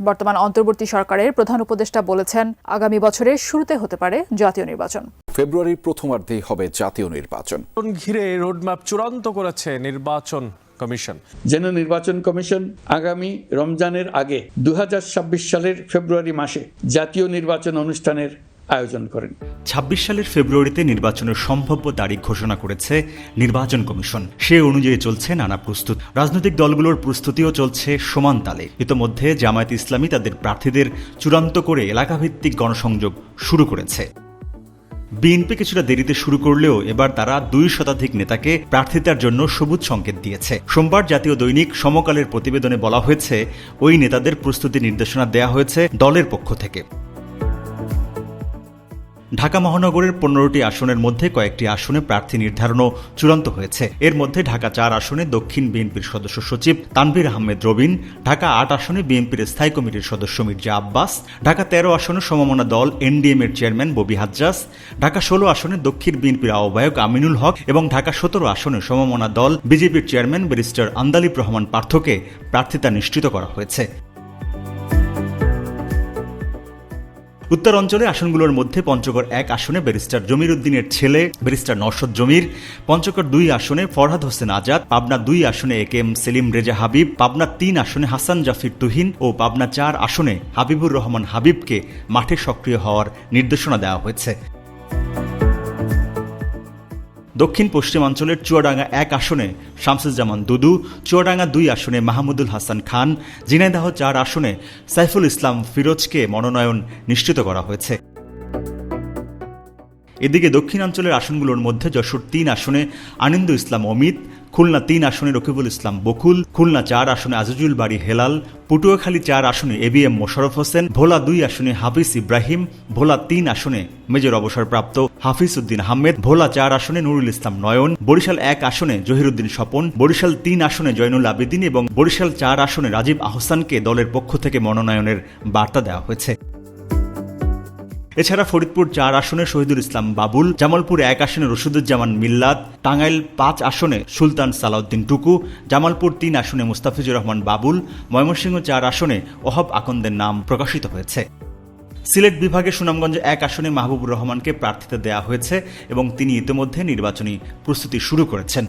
বর্তমান অন্তর্বর্তী সরকারের প্রধান উপদেষ্টা বলেছেন আগামী বছরের শুরুতে হতে পারে জাতীয় নির্বাচন। ফেব্রুয়ারির প্রথমার্ধেই হবে জাতীয় নির্বাচন। ঘিরে রোডম্যাপ চূড়ান্ত করেছে নির্বাচন কমিশন। যেন নির্বাচন কমিশন আগামী রমজানের আগে দু হাজার ছাব্বিশ সালের ফেব্রুয়ারি মাসে জাতীয় নির্বাচন অনুষ্ঠানের আয়োজন করেন। ২৬ সালের ফেব্রুয়ারিতে নির্বাচনের সম্ভাব্য তারিখ ঘোষণা করেছে নির্বাচন কমিশন। সে অনুযায়ী চলছে নানা প্রস্তুত। রাজনৈতিক দলগুলোর প্রস্তুতিও চলছে সমান তালে। ইতোমধ্যে জামায়াত ইসলামী তাদের প্রার্থীদের চূড়ান্ত করে এলাকাভিত্তিক গণসংযোগ শুরু করেছে। বিএনপি কিছুটা দেরিতে শুরু করলেও এবার তারা দুই শতাধিক নেতাকে প্রার্থিতার জন্য সবুজ সংকেত দিয়েছে। সোমবার জাতীয় দৈনিক সমকালের প্রতিবেদনে বলা হয়েছে, ওই নেতাদের প্রস্তুতি নির্দেশনা দেয়া হয়েছে দলের পক্ষ থেকে। ঢাকা মহানগরের পনেরোটি আসনের মধ্যে কয়েকটি আসনে প্রার্থী নির্ধারণও চূড়ান্ত হয়েছে। এর মধ্যে ঢাকা চার আসনে দক্ষিণ বিএনপির সদস্য সচিব তানভীর আহমেদ রবিন, ঢাকা আট আসনে বিএনপির স্থায়ী কমিটির সদস্য মির্জা আব্বাস, ঢাকা তেরো আসনে সমমনা দল এনডিএম এর চেয়ারম্যান ববি হাজ্জাস ঢাকা ষোলো আসনে দক্ষিণ বিএনপির আহ্বায়ক আমিনুল হক এবং ঢাকা সতেরো আসনে সমমনা দল বিজেপির চেয়ারম্যান ব্যারিস্টার আন্দালিব রহমান পার্থকে প্রার্থিতা নিশ্চিত করা হয়েছে। উত্তর অঞ্চলে আসনগুলোর মধ্যে পঞ্চগড় এক আসনে ব্যারিস্টার জমির উদ্দিনের ছেলে, ব্যারিস্টার নরসদ জমির, পঞ্চগড় দুই আসনে ফরহাদ হোসেন আজাদ, পাবনা দুই আসনে A K M Selim Reza Habib, Pabna তিন আসনে হাসান জাফির তুহিন ও পাবনা চার আসনে হাবিবুর রহমান হাবিবকে মাঠে সক্রিয় হওয়ার নির্দেশনা দেওয়া হয়েছে। দক্ষিণ পশ্চিমাঞ্চলের চুয়াডাঙ্গা এক আসনে শামসুজ্জামান দুদু, চুয়াডাঙ্গা দুই আসনে মাহমুদুল হাসান খান, ঝিনাইদাহ চার আসনে সাইফুল ইসলাম ফিরোজকে মনোনয়ন নিশ্চিত করা হয়েছে। এদিকে দক্ষিণাঞ্চলের আসনগুলোর মধ্যে যশোর তিন আসনে আনন্দ ইসলাম অমিত, খুলনা তিন আসনে রকিবুল ইসলাম বকুল, খুলনা চার আসনে আজিজুল বাড়ি হেলাল, পটুয়াখালী চার আসনে A B M Mosharraf Hossain, Bhola দুই আসনে হাফিজ ইব্রাহিম, ভোলা তিন আসনে মেজর অবসরপ্রাপ্ত হাফিজ উদ্দিন আহমেদ, ভোলা চার আসনে নুরুল ইসলাম নয়ন, বরিশাল এক আসনে জহিরুদ্দিন স্বপন, বরিশাল তিন আসনে জয়নুল আবেদিন এবং বরিশাল চার আসনে রাজীব আহসানকে দলের পক্ষ থেকে মনোনয়নের বার্তা দেওয়া হয়েছে। এছাড়া ফরিদপুর চার আসনে শহীদুল ইসলাম বাবুল, জামালপুর এক আসনে রশিদুজ্জামান মিল্লাত, টাঙ্গাইল পাঁচ আসনে সুলতান সালাউদ্দিন টুকু, জামালপুর তিন আসনে মুস্তাফিজুর রহমান বাবুল, ময়মনসিংহ চার আসনে ওহব আকন্দের নাম প্রকাশিত হয়েছে। সিলেট বিভাগে সুনামগঞ্জ এক আসনে মাহবুবুর রহমানকে প্রার্থিতা দেওয়া হয়েছে এবং তিনি ইতিমধ্যে নির্বাচনী প্রস্তুতি শুরু করেছেন।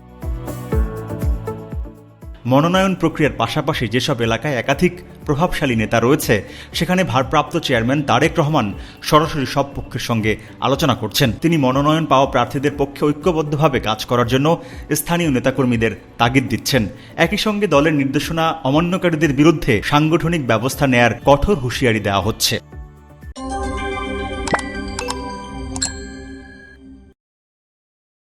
মনোনয়ন প্রক্রিয়ার পাশাপাশি যেসব এলাকায় একাধিক প্রভাবশালী নেতা রয়েছে, সেখানে ভারপ্রাপ্ত চেয়ারম্যান তারেক রহমান সরাসরি সব পক্ষের সঙ্গে আলোচনা করছেন। তিনি মনোনয়ন পাওয়া প্রার্থীদের পক্ষে ঐক্যবদ্ধভাবে কাজ করার জন্য স্থানীয় নেতাকর্মীদের তাগিদ দিচ্ছেন। একই সঙ্গে দলের নির্দেশনা অমান্যকারীদের বিরুদ্ধে সাংগঠনিক ব্যবস্থা নেয়ার কঠোর হুঁশিয়ারি দেওয়া হচ্ছে।